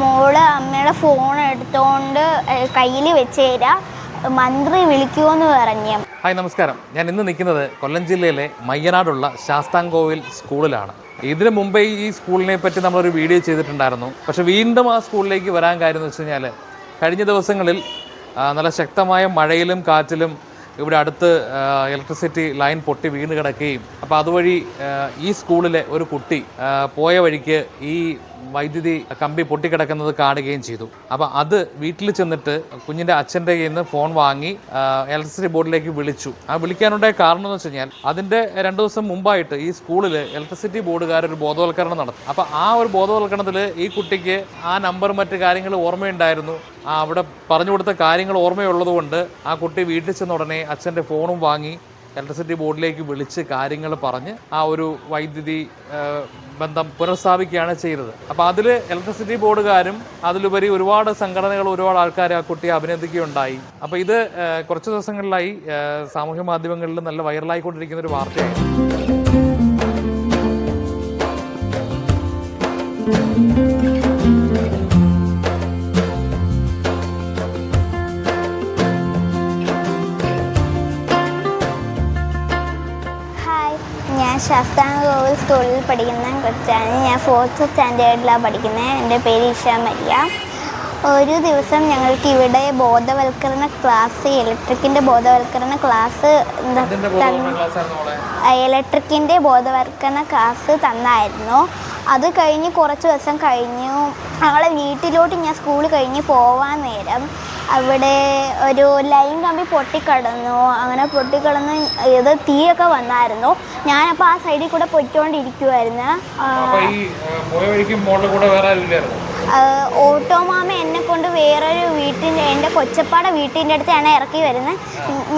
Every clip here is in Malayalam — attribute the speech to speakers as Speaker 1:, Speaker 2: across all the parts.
Speaker 1: മോൾ അമ്മയുടെ ഫോൺ എടുത്തോണ്ട് കയ്യിൽ വെച്ച് തരാ മന്ത്രി വിളിക്കുമെന്ന് പറഞ്ഞു.
Speaker 2: ഹായ് നമസ്കാരം. ഞാൻ ഇന്ന് നിൽക്കുന്നത് കൊല്ലം ജില്ലയിലെ മയ്യനാടുള്ള ശാസ്താംകോവിൽ സ്കൂളിലാണ്. ഇതിനു മുമ്പേ ഈ സ്കൂളിനെ പറ്റി നമ്മളൊരു വീഡിയോ ചെയ്തിട്ടുണ്ടായിരുന്നു. പക്ഷെ വീണ്ടും ആ സ്കൂളിലേക്ക് വരാൻ കാര്യം എന്ന് വെച്ച് കഴിഞ്ഞാൽ കഴിഞ്ഞ ദിവസങ്ങളിൽ നല്ല ശക്തമായ മഴയിലും കാറ്റിലും ഇവിടെ അടുത്ത് ഇലക്ട്രിസിറ്റി ലൈൻ പൊട്ടി വീണ് കിടക്കുകയും. അപ്പോൾ അതുവഴി ഈ സ്കൂളിലെ ഒരു കുട്ടി പോയ വഴിക്ക് ഈ വൈദ്യുതി കമ്പി പൊട്ടിക്കിടക്കുന്നത് കാണുകയും ചെയ്തു. അപ്പോൾ അത് വീട്ടിൽ ചെന്നിട്ട് കുഞ്ഞിന്റെ അച്ഛന്റെ കയ്യിൽ നിന്ന് ഫോൺ വാങ്ങി ഇലക്ട്രിസിറ്റി ബോർഡിലേക്ക് വിളിച്ചു. ആ വിളിക്കാനുണ്ടായ കാരണം എന്ന് വെച്ച് കഴിഞ്ഞാൽ അതിന്റെ രണ്ട് ദിവസം മുമ്പായിട്ട് ഈ സ്കൂളിൽ ഇലക്ട്രിസിറ്റി ബോർഡുകാർ ഒരു ബോധവൽക്കരണം നടത്തി. അപ്പോൾ ആ ഒരു ബോധവൽക്കരണത്തിൽ ഈ കുട്ടിക്ക് ആ നമ്പർ മറ്റ് കാര്യങ്ങൾ ഓർമ്മയുണ്ടായിരുന്നു. ആ അവിടെ പറഞ്ഞു കൊടുത്ത കാര്യങ്ങൾ ഓർമ്മയുള്ളതുകൊണ്ട് ആ കുട്ടി വീട്ടിൽ ചെന്ന ഉടനെ അച്ഛന്റെ ഫോണും വാങ്ങി. ഇലക്ട്രിസിറ്റി ബോർഡിലേക്ക് വിളിച്ച് കാര്യങ്ങൾ പറഞ്ഞ് ആ ഒരു വൈദ്യുതി ബന്ധം പുനഃസ്ഥാപിക്കുകയാണ് ചെയ്തത്. അപ്പോൾ അതിൽ ഇലക്ട്രിസിറ്റി ബോർഡുകാരും അതിലുപരി ഒരുപാട് സംഘടനകൾ ഒരുപാട് ആൾക്കാർ ആ കുട്ടിയെ അഭിനന്ദിക്കുകയുണ്ടായി. അപ്പോൾ ഇത് കുറച്ച് ദിവസങ്ങളിലായി സാമൂഹ്യ മാധ്യമങ്ങളിൽ നല്ല വൈറലായിക്കൊണ്ടിരിക്കുന്ന ഒരു വാർത്തയാണ്
Speaker 1: ഞാൻ ശാസ്താംഗ കോവിൽ സ്കൂളിൽ പഠിക്കുന്ന കൊച്ചാണ്. ഞാൻ ഫോർത്ത് സ്റ്റാൻഡേർഡിലാണ് പഠിക്കുന്നത് എന്റെ പേര് ഇഷ മരിയ. ഒരു ദിവസം ഞങ്ങൾക്ക് ഇവിടെ ബോധവൽക്കരണ ക്ലാസ് ഇലക്ട്രിക്കിന്റെ ബോധവൽക്കരണ ക്ലാസ്
Speaker 2: ഇലക്ട്രിക്കിന്റെ ബോധവൽക്കരണ ക്ലാസ്
Speaker 1: തന്നായിരുന്നു. അത് കഴിഞ്ഞ് കുറച്ച് ദിവസം കഴിഞ്ഞു ഞങ്ങളെ വീട്ടിലോട്ട് ഞാൻ സ്കൂൾ കഴിഞ്ഞ് പോവാൻ നേരം അവിടെ ഒരു ലൈൻ കമ്പി പൊട്ടിക്കടന്നു. അങ്ങനെ പൊട്ടിക്കടന്ന് ഇത് തീയൊക്കെ വന്നായിരുന്നു. ഞാനപ്പോൾ ആ സൈഡിൽ കൂടെ പൊയ്ക്കൊണ്ടിരിക്കുമായിരുന്നു ആ,
Speaker 2: അപ്പോൾ ഈ ആ, പോയ വഴിക്ക് മോളുടെ കൂടെ വേറെ ആരും ഇല്ലായിരുന്നു
Speaker 1: ആഹ് ഓട്ടോ മാമ എന്നെ കൊണ്ട് വേറൊരു വീട്ടിന്റെ എന്റെ കൊച്ചപ്പാട വീട്ടിന്റെ അടുത്താണ് ഇറക്കി വരുന്നത്.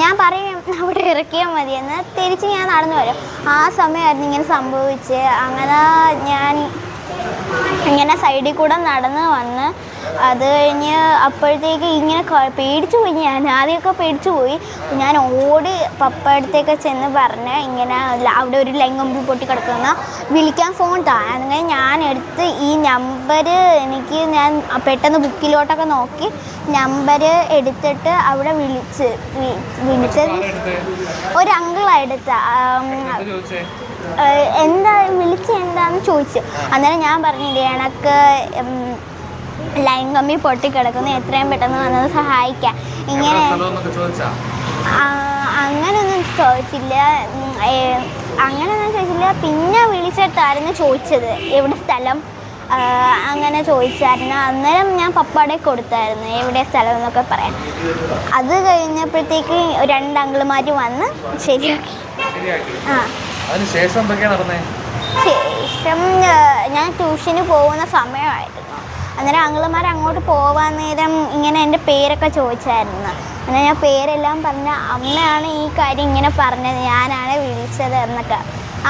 Speaker 1: ഞാൻ പറയും അവിടെ ഇറക്കിയാൽ മതിയെന്ന് തിരിച്ച് ഞാൻ നടന്നു വരും. ആ സമയമായിരുന്നു ഇങ്ങനെ സംഭവിച്ച് അങ്ങനെ ഞാൻ ഇങ്ങനെ സൈഡിൽ കൂടെ നടന്ന് വന്ന് അത് കഴിഞ്ഞ് അപ്പോഴത്തേക്ക് ഇങ്ങനെ പേടിച്ചു പോയി ഞാൻ. ആദ്യമൊക്കെ പേടിച്ചു പോയി. ഞാൻ ഓടി പപ്പ അടുത്തേക്ക് ചെന്ന് പറഞ്ഞ് ഇങ്ങനെ അവിടെ ഒരു ലൈൻ കമ്പി പൊട്ടി കിടക്കുന്ന. വിളിക്കാൻ ഫോൺ താ അങ്ങനെ ഞാൻ എടുത്ത് ഈ നമ്പർ എനിക്ക് ഞാൻ പെട്ടെന്ന് ബുക്കിലോട്ടൊക്കെ നോക്കി നമ്പർ എടുത്തിട്ട് അവിടെ വിളിച്ച് വിളിച്ചത് ഒരു അങ്കിളാണ് എടുത്ത
Speaker 2: എന്താ
Speaker 1: വിളിച്ച് എന്താന്ന് ചോദിച്ചു. അന്നേരം ഞാൻ പറഞ്ഞില്ലേ എനക്ക് ലൈൻ കമ്പി പൊട്ടിക്കിടക്കുന്നു എത്രയും പെട്ടെന്ന് വന്നത് സഹായിക്കാം. ഇങ്ങനെ അങ്ങനൊന്നും ചോദിച്ചില്ല. അങ്ങനെയൊന്നും അങ്ങനൊന്നും ചോദിച്ചില്ല. പിന്നെ വിളിച്ചിട്ടായിരുന്നു ചോദിച്ചത്. എവിടെ സ്ഥലം? അങ്ങനെ ചോദിച്ചായിരുന്നു. അന്നേരം ഞാൻ പപ്പാടെ കൊടുത്തായിരുന്നു. എവിടെ സ്ഥലം എന്നൊക്കെ പറയാം അത് കഴിഞ്ഞപ്പോഴത്തേക്ക് രണ്ട് അങ്കിളുമാർ വന്ന് ശരിയാക്കി. ആ.
Speaker 2: ശേഷം
Speaker 1: ഞാൻ ട്യൂഷന് പോകുന്ന സമയമായിരുന്നു. അന്നേരം അങ്കിളുമാർ അങ്ങോട്ട് പോകാൻ നേരം ഇങ്ങനെ എന്റെ പേരൊക്കെ ചോദിച്ചായിരുന്നു. അങ്ങനെ ഞാൻ പേരെല്ലാം പറഞ്ഞ അമ്മയാണ് ഈ കാര്യം ഇങ്ങനെ പറഞ്ഞത് ഞാനാണ് വിളിച്ചത് എന്നൊക്കെ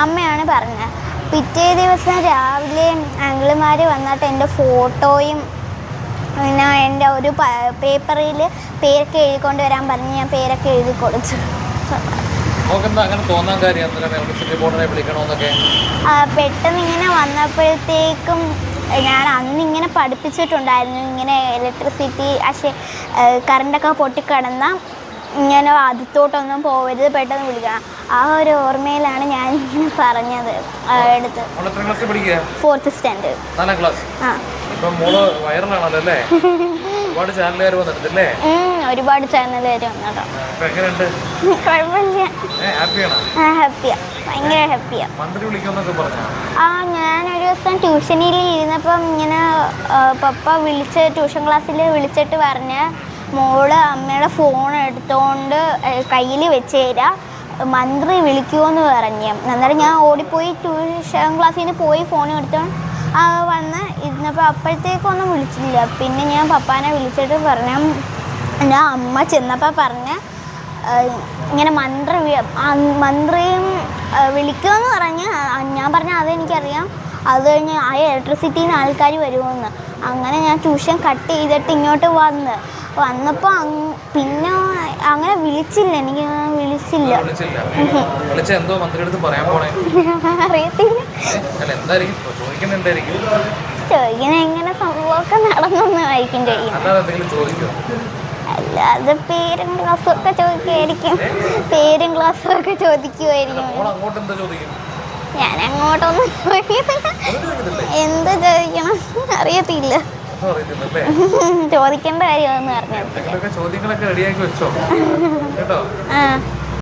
Speaker 1: അമ്മയാണ് പറഞ്ഞത്. പിറ്റേ ദിവസം രാവിലെ അങ്കിളുമാർ വന്നിട്ട് എന്റെ ഫോട്ടോയും പിന്നെ എന്റെ ഒരു പേപ്പറിൽ പേരൊക്കെ എഴുതിക്കൊണ്ട് വരാൻ പറഞ്ഞ് ഞാൻ പേരൊക്കെ എഴുതി കൊടുത്തു.
Speaker 2: അങ്ങനെ തോന്നാൻ കാര്യം?
Speaker 1: പെട്ടെന്ന് ഇങ്ങനെ വന്നപ്പോഴത്തേക്കും ഞാൻ അന്ന് ഇങ്ങനെ പഠിപ്പിച്ചിട്ടുണ്ടായിരുന്നു ഇങ്ങനെ ഇലക്ട്രിസിറ്റി പക്ഷേ കറണ്ടൊക്കെ പൊട്ടിക്കിടന്ന ഇങ്ങനെ അതിത്തോട്ടൊന്നും പോവരുത് പെട്ടെന്ന് വിളിക്കണം ആ ഒരു ഓർമ്മയിലാണ് ഞാൻ ഇങ്ങനെ പറഞ്ഞത് എടുത്ത്. ഫോർത്ത് സ്റ്റാൻഡേർഡ് ആ.
Speaker 2: ഒരുപാട് ചാനലുകാർ വന്നിട്ടില്ലേ
Speaker 1: ഒരുപാട് ആ ഹാപ്പിയാ ദിവസം ട്യൂഷനിൽ ഇരുന്നപ്പം ഇങ്ങനെ പപ്പ വിളിച്ച് ട്യൂഷൻ ക്ലാസ്സിൽ വിളിച്ചിട്ട് പറഞ്ഞ മോൾ അമ്മയുടെ ഫോൺ എടുത്തുകൊണ്ട് കയ്യിൽ വെച്ച് തരാ മന്ത്രി വിളിക്കുമെന്ന് പറഞ്ഞു. അന്നേരം ഞാൻ ഓടിപ്പോയി ട്യൂഷൻ ക്ലാസ്സിൽ നിന്ന് പോയി ഫോൺ എടുത്തോണ്ട് വന്ന് ഇരുന്നപ്പോൾ അപ്പോഴത്തേക്കൊന്നും വിളിച്ചില്ല. പിന്നെ ഞാൻ പപ്പാനെ വിളിച്ചിട്ട് പറഞ്ഞ ഞാൻ അമ്മ ചെന്നപ്പോൾ പറഞ്ഞ ഇങ്ങനെ മന്ത്രി മന്ത്രിയും വിളിക്കുമെന്ന് പറഞ്ഞ് ഞാൻ പറഞ്ഞ അതെനിക്കറിയാം. അത് കഴിഞ്ഞ് ആ ഇലക്ട്രിസിറ്റിയിൽ നിന്ന് ആൾക്കാർ വരുമെന്ന്. അങ്ങനെ ഞാൻ ട്യൂഷൻ കട്ട് ചെയ്തിട്ട് ഇങ്ങോട്ട് വന്ന്. വന്നപ്പോൾ പിന്നെ അങ്ങനെ വിളിച്ചില്ല. എനിക്ക് വിളിച്ചില്ല. ചോദിക്കുന്ന എങ്ങനെ സംഭവമൊക്കെ ചോദിക്കുന്നത്
Speaker 2: അല്ലാതെ
Speaker 1: പേരും ക്ലാസ്സും ഒക്കെ ചോദിക്കുമായിരിക്കും പേരും ക്ലാസ്സും ഒക്കെ ചോദിക്കുമായിരിക്കും ഞാൻ അങ്ങോട്ടൊന്നും അറിയത്തില്ല. ചോദിക്കേണ്ട കാര്യമൊന്നും അറിഞ്ഞു
Speaker 2: ചോദ്യങ്ങളൊക്കെ റെഡിയാക്കി വെച്ചോ? കേട്ടോ?
Speaker 1: ആ.